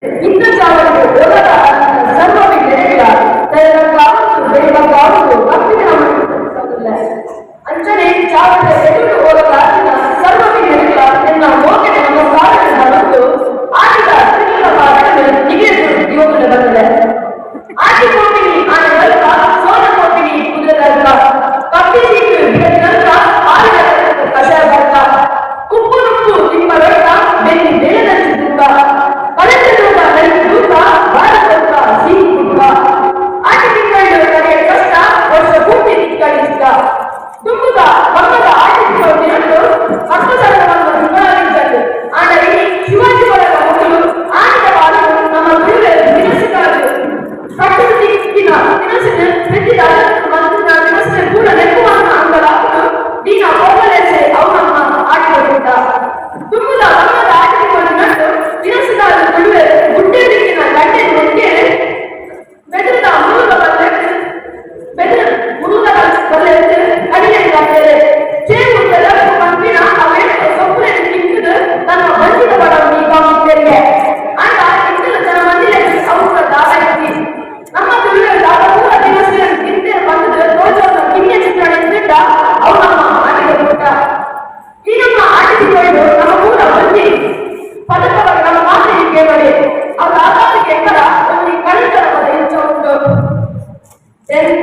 Yeah. அவರ ಆಧಾರಕ್ಕೆ ಎಂಬ ಒಂದು ಕಳಿತರ ಪದ ಹೆಚ್ಚು ಉಂಟು